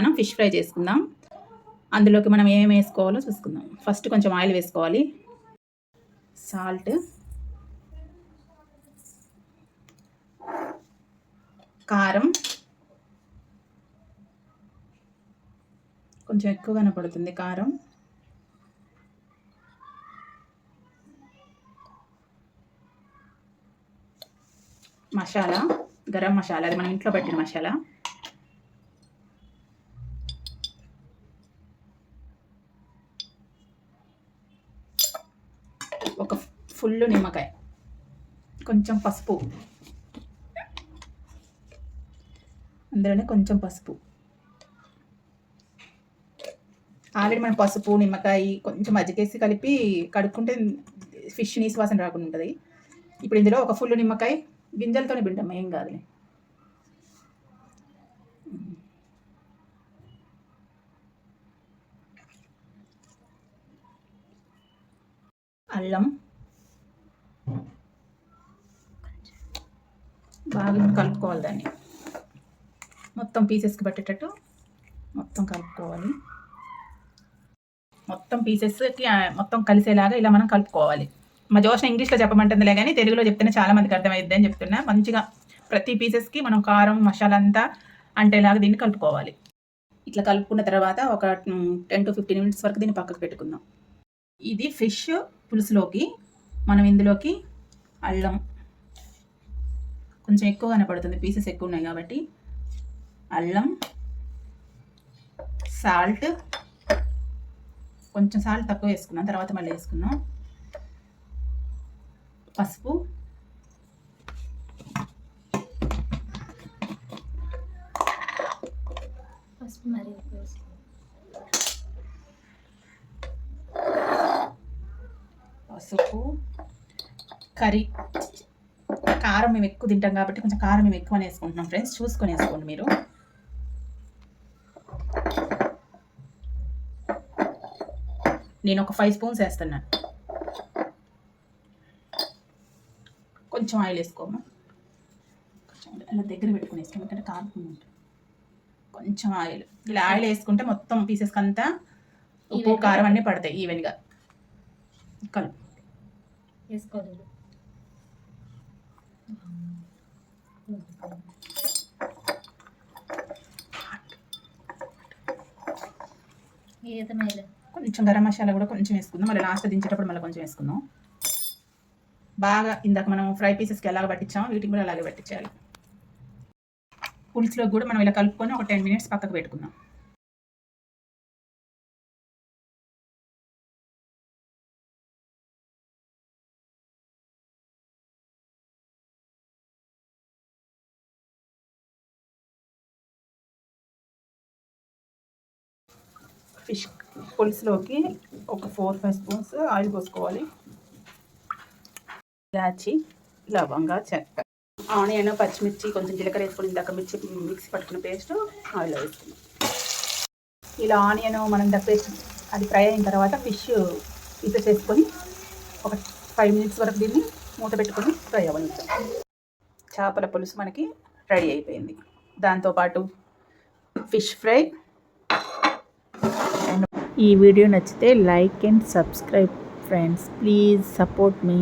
మనం fish fry చేసుకుందాం. అందులోకి మనం ఏమేమి వేసుకోవాలో చూసుకుందాం. ఫస్ట్ కొంచెం ఆయిల్ వేసుకోవాలి. సాల్ట్. కారం. కొంచెం ఎక్కువగానే పడుతుంది కారం. మసాలా. గరం మసాలా. అది మనం ఇంట్లో పెట్టిన మసాలా. ఒక ఫుల్ నిమ్మకాయ. కొంచెం పసుపు. అందులోనే కొంచెం పసుపు. ఆల్రెడీ మనం పసుపు నిమ్మకాయ కొంచెం మజ్జిగేసి కలిపి కడుక్కుంటే ఫిష్ నీసు వాసన రాకుండా ఉంటుంది. ఇప్పుడు ఇందులో ఒక ఫుల్ నిమ్మకాయ గింజలతోనే పిండమ్మ ఏం కాదులే. అల్లం. బాగా కలుపుకోవాలి దాన్ని. మొత్తం పీసెస్కి పట్టేటట్టు మొత్తం కలుపుకోవాలి. మొత్తం పీసెస్కి మొత్తం కలిసేలాగా ఇలా మనం కలుపుకోవాలి. మా జోష్న ఇంగ్లీష్లో చెప్పమంటుందిలే కానీ తెలుగులో చెప్తేనే చాలా మందికి అర్థమైద్ది అని చెప్తున్నా. మంచిగా ప్రతి పీసెస్కి మనం కారం మసాలా అంతా అంటేలాగా దీన్ని కలుపుకోవాలి. ఇట్లా కలుపుకున్న తర్వాత ఒక టెన్ టు ఫిఫ్టీన్ మినిట్స్ వరకు దీన్ని పక్కకు పెట్టుకుందాం. ఇది ఫిష్ పులుసులోకి మనం ఇందులోకి అల్లం. కొంచెం ఎక్కువగానే పడుతుంది పీసెస్ ఎక్కువ ఉన్నాయి కాబట్టి. అల్లం సాల్ట్ కొంచెం సాల్ట్ తక్కువ వేసుకున్నాం తర్వాత మళ్ళీ వేసుకున్నాం పసుపు. పసుపు మరి పసుపు కర్రీ. కారం మేము ఎక్కువ తింటాం కాబట్టి కొంచెం కారం మేము ఎక్కువ వేసుకుంటున్నాం ఫ్రెండ్స్. చూసుకొని వేసుకోండి మీరు. నేను ఒక ఫైవ్ స్పూన్స్ వేస్తున్నాను. కొంచెం ఆయిల్ వేసుకోమా కొంచెం అలా దగ్గర పెట్టుకుని వేసుకోండి ఎందుకంటే ఉంటుంది. కొంచెం ఆయిల్. ఇలా ఆయిల్ వేసుకుంటే మొత్తం పీసెస్కి అంతా ఉప్పు కారం అన్నీ పడతాయి ఈవెన్గా. కలుపు. వేసుకోదు. కొంచెం గరం మసాలా కూడా కొంచెం వేసుకుందాం. మళ్ళీ లాస్ట్ దించేటప్పుడు మళ్ళీ కొంచెం వేసుకుందాం. బాగా ఇందాక మనం ఫ్రై పీసెస్కి ఎలాగ పట్టించాము వీటికి కూడా అలాగే పట్టించాలి. పులుసులో కూడా మనం ఇలా కలుపుకొని ఒక టెన్ మినిట్స్ పక్కకు పెట్టుకుందాం. ఫిష్ పులుసులోకి ఒక ఫోర్ ఫైవ్ స్పూన్స్ ఆయిల్ పోసుకోవాలి. ఇలాచి లవంగా చెక్క. ఆనియన్ పచ్చిమిర్చి కొంచెం జీలకర్ర వేసుకుని ఇందాక మిర్చి మిక్సీ పట్టుకున్న పేస్ట్ ఆయిల్ వేసుకున్నాం ఇలా ఆనియన్ మనం ద పేస్ట్ అది ఫ్రై అయిన తర్వాత ఫిష్ పీసెస్ వేసుకొని ఒక ఫైవ్ మినిట్స్ వరకు దీన్ని మూత పెట్టుకొని ఫ్రై అవ్వనిచ్చాం చేపల పులుసు మనకి రెడీ అయిపోయింది. దాంతోపాటు ఫిష్ ఫ్రై ఈ వీడియో నచ్చితే like and subscribe friends. Please support me.